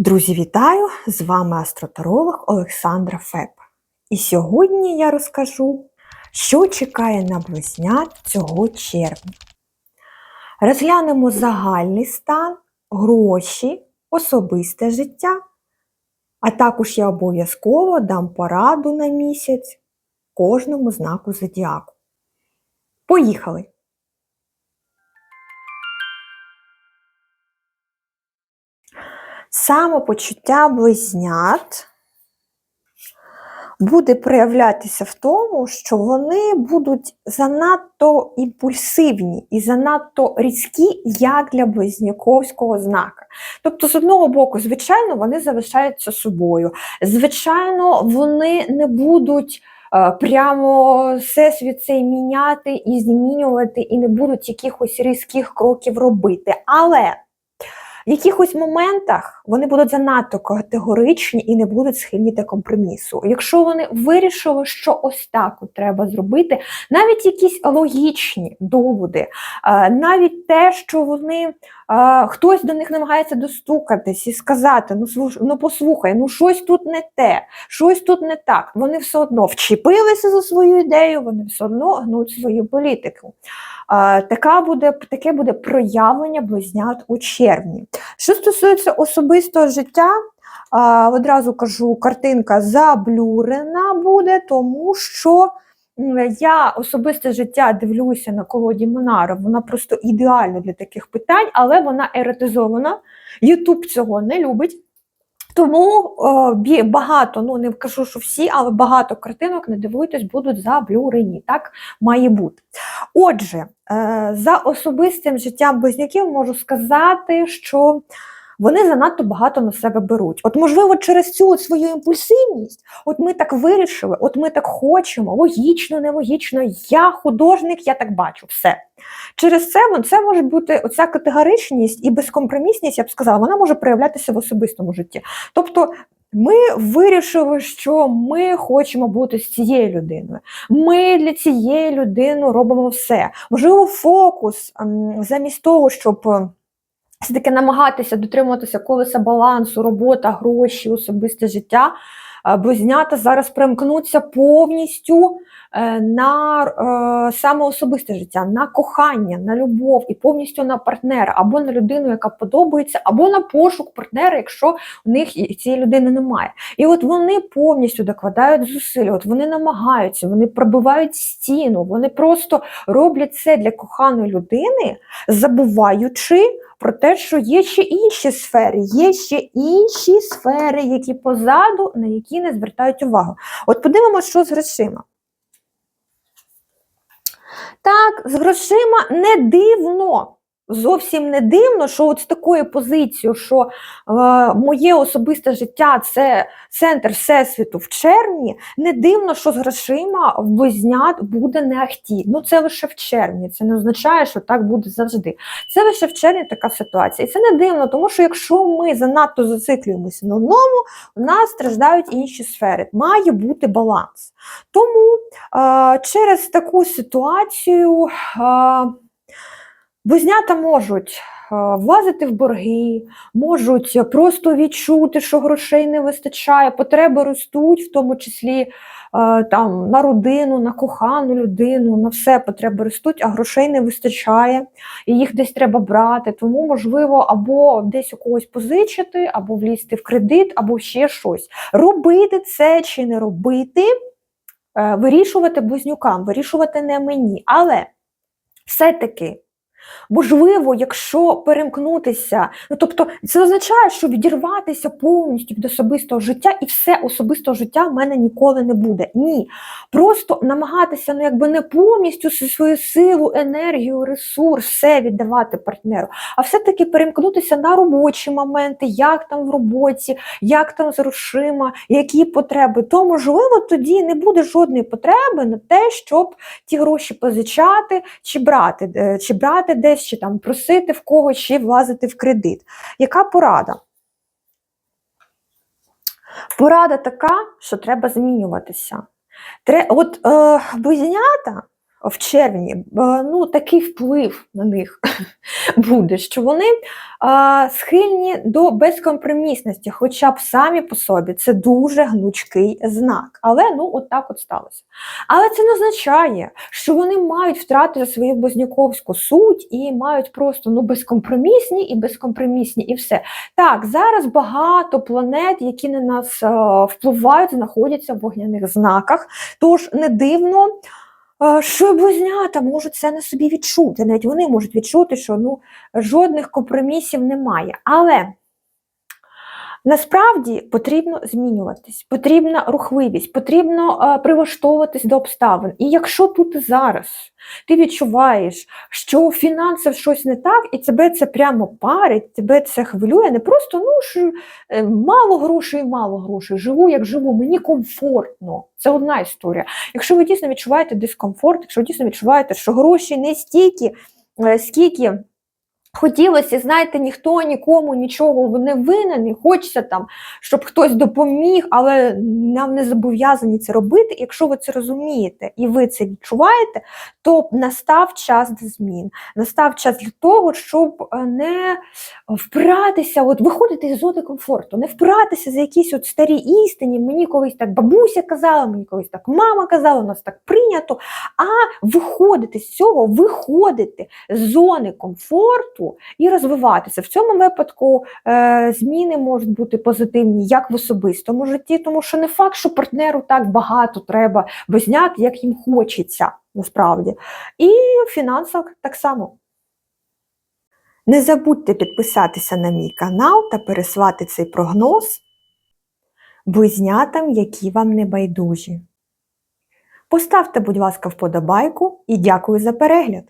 Друзі, вітаю! З вами астротаролог Олександра Феп. І сьогодні я розкажу, що чекає на близнят цього червня. Розглянемо загальний стан, гроші, особисте життя, а також я обов'язково дам пораду на місяць кожному знаку зодіаку. Поїхали! Самопочуття близнят буде проявлятися в тому, що вони будуть занадто імпульсивні і занадто різкі, як для близняковського знака. Тобто, з одного боку, звичайно, вони залишаються собою. Звичайно, вони не будуть. е, Прямо всесвіт цей міняти і змінювати, і не будуть якихось різких кроків робити. Але в якихось моментах вони будуть занадто категоричні і не будуть схильні до компромісу. Якщо вони вирішили, що ось так от треба зробити, навіть якісь логічні доводи, е, навіть те, що вони е, хтось до них намагається достукатись і сказати: ну слуш, ну послухай, ну щось тут не те, щось тут не так. Вони все одно вчепилися за свою ідею, вони все одно гнуть свою політику. Така буде, таке буде проявлення близнят у червні. Що стосується особистого життя, одразу кажу, картинка заблюрена буде, тому що я особисте життя дивлюся на колоді Монара, вона просто ідеальна для таких питань, але вона еретизована. Ютуб цього не любить. Тому е, багато, ну не кажу, що всі, але багато картинок, не дивуйтесь, будуть заблюрені. Так має бути. Отже, е, за особистим життям близняків можу сказати, що вони занадто багато на себе беруть. От, можливо, через цю от свою імпульсивність, от ми так вирішили, от ми так хочемо, логічно, нелогічно, я художник, я так бачу, все. Через це це може бути оця категоричність і безкомпромісність, я б сказала, вона може проявлятися в особистому житті. Тобто. Ми вирішили, що ми хочемо бути з цією людиною. Ми для цієї людини робимо все. Можливо, фокус ем, замість того, щоб все-таки намагатися дотримуватися колеса балансу, робота, гроші, особисте життя. е, Близнята зараз примкнуться повністю е, на е, саме особисте життя, на кохання, на любов і повністю на партнера, або на людину, яка подобається, або на пошук партнера, якщо у них цієї людини немає. І от вони повністю докладають зусиль, от вони намагаються, вони пробивають стіну, вони просто роблять це для коханої людини, забуваючи про те, що є ще інші сфери, є ще інші сфери, які позаду, на які не звертають увагу. От подивимося, що з грошима. Так, з грошима не дивно. Зовсім не дивно, що от з такою позицією, що е, моє особисте життя це центр всесвіту в червні, не дивно, що з грошима в близнят буде не ахті. Ну це лише в червні. Це не означає, що так буде завжди. Це лише в червні така ситуація. І це не дивно, тому що якщо ми занадто зациклюємося на одному, у нас страждають інші сфери. Має бути баланс. Тому е, через таку ситуацію. Е, Близнята можуть е, влазити в борги, можуть просто відчути, що грошей не вистачає, потреби ростуть, в тому числі е, там, на родину, на кохану людину, на все потреби ростуть, а грошей не вистачає, і їх десь треба брати. Тому, можливо, або десь у когось позичити, або влізти в кредит, або ще щось. Робити це чи не робити, е, вирішувати близнюкам, вирішувати не мені. Але все-таки. Можливо, якщо перемкнутися, ну тобто це означає, що відірватися повністю від особистого життя, і все особистого життя в мене ніколи не буде. Ні. Просто намагатися ну якби не повністю свою силу, енергію, ресурс, все віддавати партнеру, а все-таки перемкнутися на робочі моменти, як там в роботі, як там з грошима, які потреби. То можливо тоді не буде жодної потреби на те, щоб ті гроші позичати чи брати, е, чи брати десь, чи там просити в когось, чи влазити в кредит. Яка порада? Порада така, що треба змінюватися. От е, близнята в червні, ну, такий вплив на них буде, що вони схильні до безкомпромісності, хоча б самі по собі це дуже гнучкий знак. Але ну, от так от сталося. Але це не означає, що вони мають втратити свою близнюковську суть і мають просто ну, безкомпромісні і безкомпромісні, і все. Так, зараз багато планет, які на нас впливають, знаходяться в вогняних знаках. Тож не дивно, що близнята можуть це на собі відчути. Навіть вони можуть відчути, що ну, жодних компромісів немає. Але насправді потрібно змінюватись, потрібна рухливість, потрібно е, прилаштовуватись до обставин. І якщо тут зараз ти відчуваєш, що фінансово щось не так, і тебе це прямо парить, тебе це хвилює, не просто ну що е, мало грошей, мало грошей, живу як живу, мені комфортно. Це одна історія. Якщо ви дійсно відчуваєте дискомфорт, якщо ви дійсно відчуваєте, що гроші не стільки, е, скільки. Хотілося, знаєте, ніхто нікому нічого не винен, і хочеться там, щоб хтось допоміг, але нам не зобов'язані це робити. Якщо ви це розумієте і ви це відчуваєте, то настав час до змін. Настав час для того, щоб е, не впиратися, от виходити з зони комфорту, не впиратися за якісь от старі істині. Мені колись так бабуся казала, мені колись так мама казала, у нас так прийнято. А виходити з цього, виходити з зони комфорту і розвиватися. В цьому випадку е, зміни можуть бути позитивні як в особистому житті, тому що не факт, що партнеру так багато треба визняти, як їм хочеться насправді. І в фінансах так само. Не забудьте підписатися на мій канал та переслати цей прогноз близнятам, які вам не байдужі. Поставте, будь ласка, вподобайку і дякую за перегляд!